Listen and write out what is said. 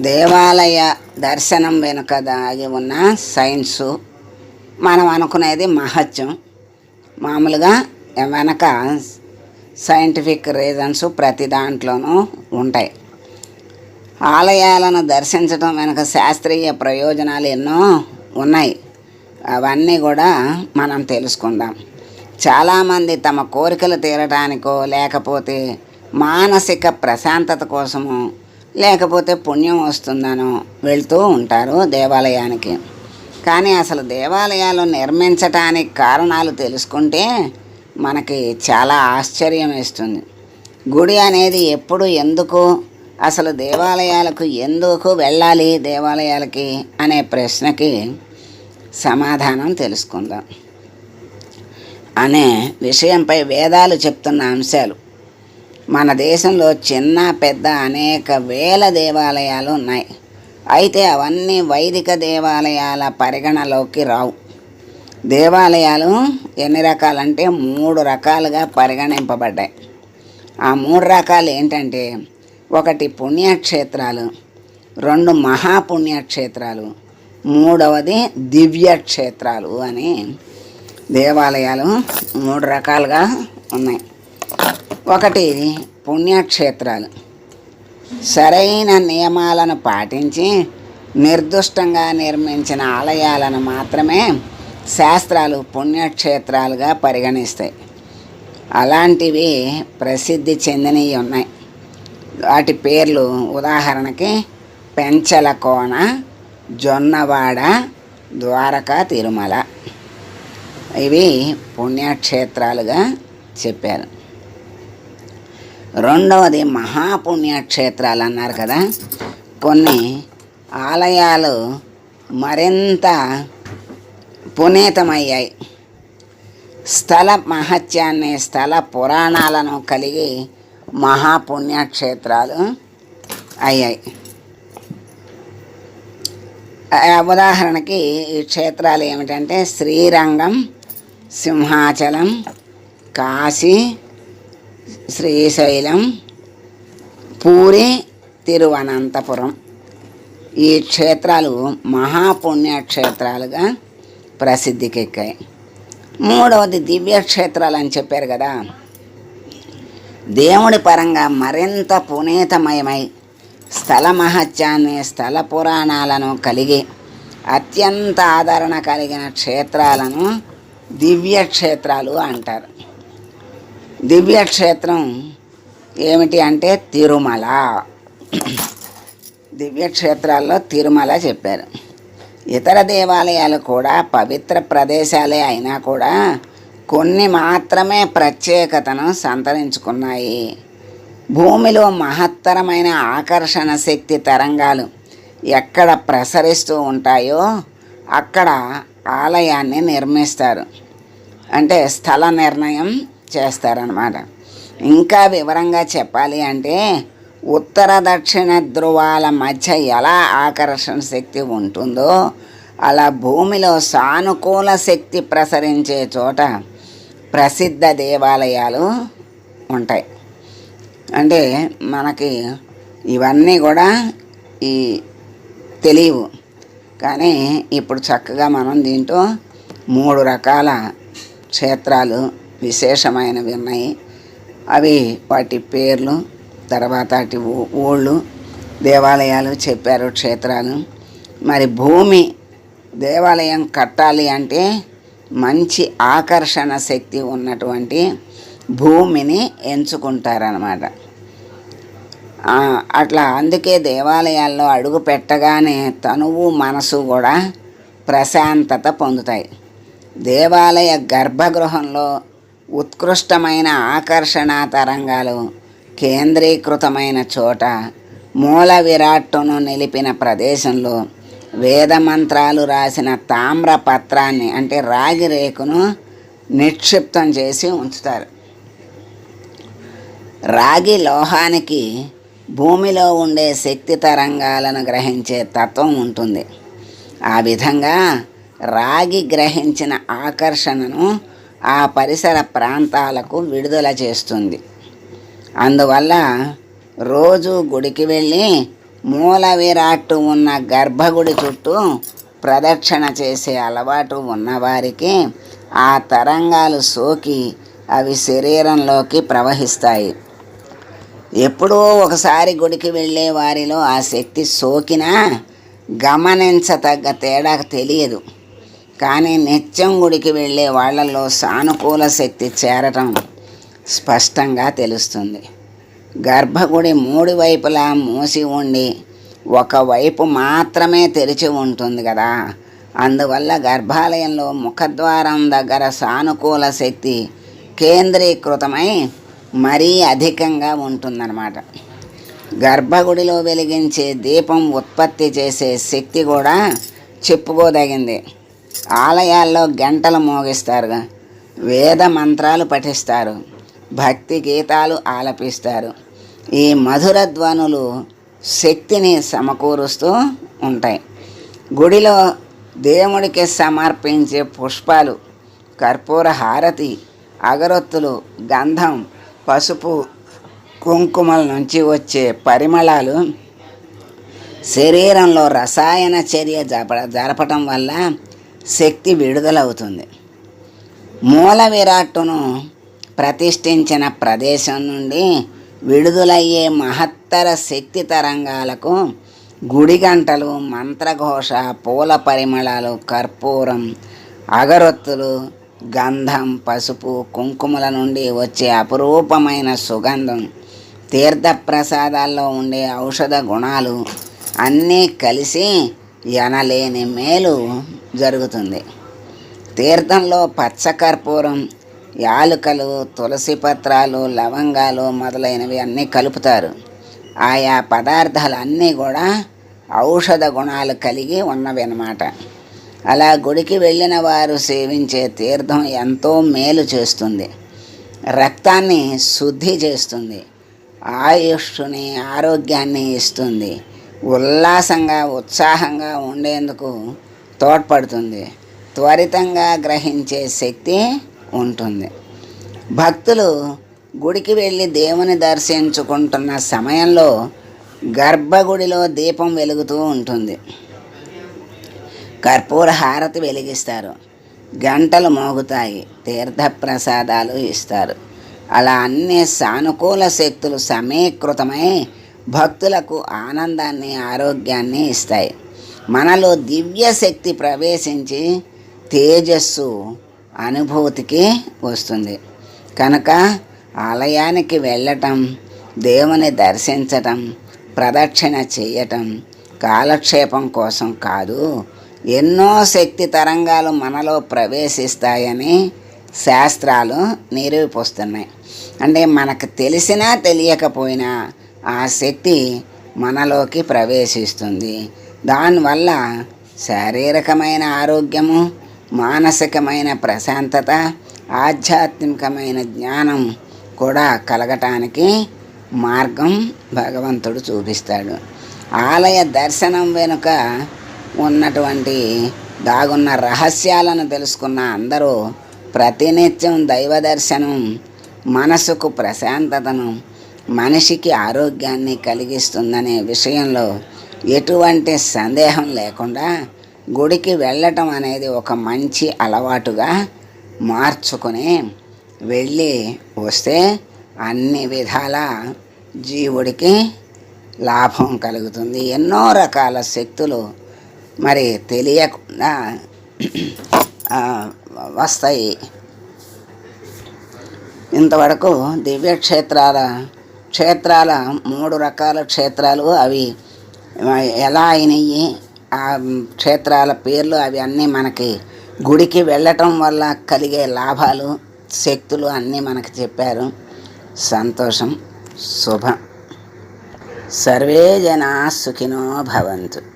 దేవాలయ దర్శనం వెనుక దాగి ఉన్న సైన్సు మనం అనుకునేది మహత్యం. మామూలుగా వెనక సైంటిఫిక్ రీజన్స్ ప్రతి దాంట్లోనూ ఉంటాయి. ఆలయాలను దర్శించడం వెనుక శాస్త్రీయ ప్రయోజనాలు ఎన్నో ఉన్నాయి. అవన్నీ కూడా మనం తెలుసుకుందాం. చాలామంది తమ కోరికలు తీరటానికో లేకపోతే మానసిక ప్రశాంతత కోసము లేకపోతే పుణ్యం వస్తుందనో వెళ్తూ ఉంటారు దేవాలయానికి. కానీ అసలు దేవాలయాలు నిర్మించటానికి కారణాలు తెలుసుకుంటే మనకి చాలా ఆశ్చర్యం వేస్తుంది. గుడి అనేది ఎప్పుడు ఎందుకు అసలు దేవాలయాలకు ఎందుకు వెళ్ళాలి దేవాలయాలకి అనే ప్రశ్నకి సమాధానం తెలుసుకుందాం. అనే విషయంపై వేదాలు చెప్తున్న అంశాలు. మన దేశంలో చిన్న పెద్ద అనేక వేల దేవాలయాలు ఉన్నాయి. అయితే అవన్నీ వైదిక దేవాలయాల పరిగణలోకి రావు. దేవాలయాలు ఎన్ని రకాలంటే మూడు రకాలుగా పరిగణింపబడ్డాయి. ఆ మూడు రకాలు ఏంటంటే ఒకటి పుణ్యక్షేత్రాలు రెండు మహాపుణ్యక్షేత్రాలు మూడవది దివ్యక్షేత్రాలు అని దేవాలయాలు మూడు రకాలుగా ఉన్నాయి. ఒకటి పుణ్యక్షేత్రాలు. సరైన నియమాలను పాటించి నిర్దుష్టంగా నిర్మించిన ఆలయాలను మాత్రమే శాస్త్రాలు పుణ్యక్షేత్రాలుగా పరిగణిస్తాయి. అలాంటివి ప్రసిద్ధి చెందినవి ఉన్నాయి. వాటి పేర్లు ఉదాహరణకి పెంచలకోన జొన్నవాడ ద్వారకా తిరుమల. ఇవి పుణ్యక్షేత్రాలుగా చెప్పారు. రెండవది మహాపుణ్యక్షేత్రాలు అన్నారు కదా. కొన్ని ఆలయాలు మరింత పునీతమయ్యాయి. స్థల మహత్యాన్ని స్థల పురాణాలను కలిగి మహాపుణ్యక్షేత్రాలు అయ్యాయి. ఉదాహరణకి ఈ క్షేత్రాలు ఏమిటంటే శ్రీరంగం సింహాచలం కాశీ శ్రీశైలం పూరి తిరువనంతపురం. ఈ క్షేత్రాలు మహాపుణ్యక్షేత్రాలుగా ప్రసిద్ధికెక్కాయి. మూడవది దివ్యక్షేత్రాలు అని చెప్పారు కదా. దేవుడి పరంగా మరింత పునీతమయమై స్థల మహత్యాన్ని స్థల పురాణాలను కలిగి అత్యంత ఆదరణ కలిగిన క్షేత్రాలను దివ్యక్షేత్రాలు అంటారు. దివ్యక్షేత్రం ఏమిటి అంటే తిరుమల. దివ్యక్షేత్రాల్లో తిరుమల చెప్పారు. ఇతర దేవాలయాలు కూడా పవిత్ర ప్రదేశాలే అయినా కూడా కొన్ని మాత్రమే ప్రత్యేకతను సంతరించుకున్నాయి. భూమిలో మహత్తరమైన ఆకర్షణ శక్తి తరంగాలు ఎక్కడ ప్రసరిస్తూ ఉంటాయో అక్కడ ఆలయాన్ని నిర్మిస్తారు. అంటే స్థల నిర్ణయం చేస్తారనమాట ఇంకా వివరంగా చెప్పాలి అంటే ఉత్తర దక్షిణ ధ్రువాల మధ్య ఎలా ఆకర్షణ శక్తి ఉంటుందో అలా భూమిలో సానుకూల శక్తి ప్రసరించే చోట ప్రసిద్ధ దేవాలయాలు ఉంటాయి. అంటే మనకి ఇవన్నీ కూడా ఈ తెలియవు. కానీ ఇప్పుడు చక్కగా మనం దీంట్లో మూడు రకాల క్షేత్రాలు విశేషమైనవి ఉన్నాయి అవి వాటి పేర్లు తర్వాత వాటి ఊళ్ళు దేవాలయాలు చెప్పారు క్షేత్రాలు. మరి భూమి దేవాలయం కట్టాలి అంటే మంచి ఆకర్షణ శక్తి ఉన్నటువంటి భూమిని ఎంచుకుంటారనమాట అట్లా అందుకే దేవాలయాల్లో అడుగు పెట్టగానే తనువు మనసు కూడా ప్రశాంతత పొందుతాయి. దేవాలయ గర్భగృహంలో ఉత్కృష్టమైన ఆకర్షణ తరంగాలు కేంద్రీకృతమైన చోట మూల విరాట్టును నిలిపిన ప్రదేశంలో వేద మంత్రాలు రాసిన తామ్ర పత్రాన్ని అంటే రాగి రేకును నిక్షిప్తం చేసి ఉంచుతారు. రాగి లోహానికి భూమిలో ఉండే శక్తి తరంగాలను గ్రహించే తత్వం ఉంటుంది. ఆ విధంగా రాగి గ్రహించిన ఆకర్షణను ఆ పరిసర ప్రాంతాలకు విడుదల చేస్తుంది. అందువల్ల రోజు గుడికి వెళ్ళి మూల విరాట్టు ఉన్న గర్భగుడి చుట్టూ ప్రదక్షిణ చేసే అలవాటు ఉన్నవారికి ఆ తరంగాలు సోకి అవి శరీరంలోకి ప్రవహిస్తాయి. ఎప్పుడో ఒకసారి గుడికి వెళ్ళే వారిలో ఆ శక్తి సోకినా గమనించతగ్గ తేడా తెలియదు. కానీ నిత్యం గుడికి వెళ్ళే వాళ్ళల్లో సానుకూల శక్తి చేరటం స్పష్టంగా తెలుస్తుంది. గర్భగుడి మూడు వైపులా మూసి ఉండి ఒకవైపు మాత్రమే తెరిచి ఉంటుంది కదా. అందువల్ల గర్భాలయంలో ముఖద్వారం దగ్గర సానుకూల శక్తి కేంద్రీకృతమై మరీ అధికంగా ఉంటుందన్నమాట. గర్భగుడిలో వెలిగించే దీపం ఉత్పత్తి చేసే శక్తి కూడా చెప్పుకోదగింది. ఆలయాల్లో గంటలు మోగిస్తారు వేద మంత్రాలు పఠిస్తారు. భక్తి గీతాలు ఆలపిస్తారు. ఈ మధుర ధ్వనులు శక్తిని సమకూరుస్తూ ఉంటాయి. గుడిలో దేవుడికి సమర్పించే పుష్పాలు కర్పూర హారతి అగరొత్తులు గంధం పసుపు కుంకుమల నుంచి వచ్చే పరిమళాలు శరీరంలో రసాయన చర్య జరప జరపటం వల్ల శక్తి విడుదలవుతుంది. మూల విరాట్టును ప్రతిష్ఠించిన ప్రదేశం నుండి విడుదలయ్యే మహత్తర శక్తి తరంగాలకు గుడి గంటలు మంత్రఘోష పూల పరిమళాలు కర్పూరం అగరొత్తులు గంధం పసుపు కుంకుమల నుండి వచ్చే అపురూపమైన సుగంధం తీర్థప్రసాదాల్లో ఉండే ఔషధ గుణాలు అన్నీ కలిసి ఎనలేని మేలు. జరుగుతుంది. తీర్థంలో పచ్చకర్పూరం యాలుకలు తులసి పత్రాలు లవంగాలు మొదలైనవి అన్నీ కలుపుతారు. ఆయా పదార్థాలు అన్నీ కూడా ఔషధ గుణాలు కలిగి ఉన్నవి అన్నమాట. అలా గుడికి వెళ్ళిన వారు సేవించే తీర్థం ఎంతో మేలు చేస్తుంది. రక్తాన్ని శుద్ధి చేస్తుంది. ఆయుష్ని ఆరోగ్యాన్ని ఇస్తుంది. ఉల్లాసంగా ఉత్సాహంగా ఉండేందుకు తోడ్పడుతుంది. త్వరితంగా గ్రహించే శక్తి ఉంటుంది. భక్తులు గుడికి వెళ్ళి దేవుని దర్శించుకుంటున్న సమయంలో గర్భగుడిలో దీపం వెలుగుతూ ఉంటుంది. కర్పూర హారతి వెలిగిస్తారు. గంటలు మోగుతాయి. తీర్థప్రసాదాలు ఇస్తారు. అలా అన్ని సానుకూల శక్తులు సమీకృతమై భక్తులకు ఆనందాన్ని ఆరోగ్యాన్ని ఇస్తాయి. మనలో దివ్య శక్తి ప్రవేశించి తేజస్సు అనుభూతికి వస్తుంది. కనుక ఆలయానికి వెళ్ళటం దేవుని దర్శించటం ప్రదక్షిణ చేయటం కాలక్షేపం కోసం కాదు ఎన్నో శక్తి తరంగాలు మనలో ప్రవేశిస్తాయని శాస్త్రాలు నిరూపిస్తున్నాయి. అంటే మనకు తెలిసినా తెలియకపోయినా ఆ శక్తి మనలోకి ప్రవేశిస్తుంది. దానివల్ల శారీరకమైన ఆరోగ్యము మానసికమైన ప్రశాంతత ఆధ్యాత్మికమైన జ్ఞానం కూడా కలగటానికి మార్గం భగవంతుడు చూపిస్తాడు. ఆలయ దర్శనం వెనుక ఉన్నటువంటి దాగున్న రహస్యాలను తెలుసుకున్న అందరూ ప్రతినిత్యం దైవ దర్శనం మనసుకు ప్రశాంతతను మనిషికి ఆరోగ్యాన్ని కలిగిస్తుందనే విషయంలో ఎటువంటి సందేహం లేకుండా గుడికి వెళ్ళటం అనేది ఒక మంచి అలవాటుగా మార్చుకొని వెళ్ళి వస్తే అన్ని విధాల జీవుడికి లాభం కలుగుతుంది. ఎన్నో రకాల శక్తులు మరి తెలియకుండా వస్తాయి. ఇంతవరకు దివ్యక్షేత్రాల క్షేత్రాల మూడు రకాల క్షేత్రాలు అవి ఎలా అయినాయి ఆ క్షేత్రాల పేర్లు అవి అన్నీ మనకి గుడికి వెళ్ళటం వల్ల కలిగే లాభాలు శక్తులు అన్నీ మనకు చెప్పారు. సంతోషం శుభం. సర్వే జనా సుఖినో భవంతు.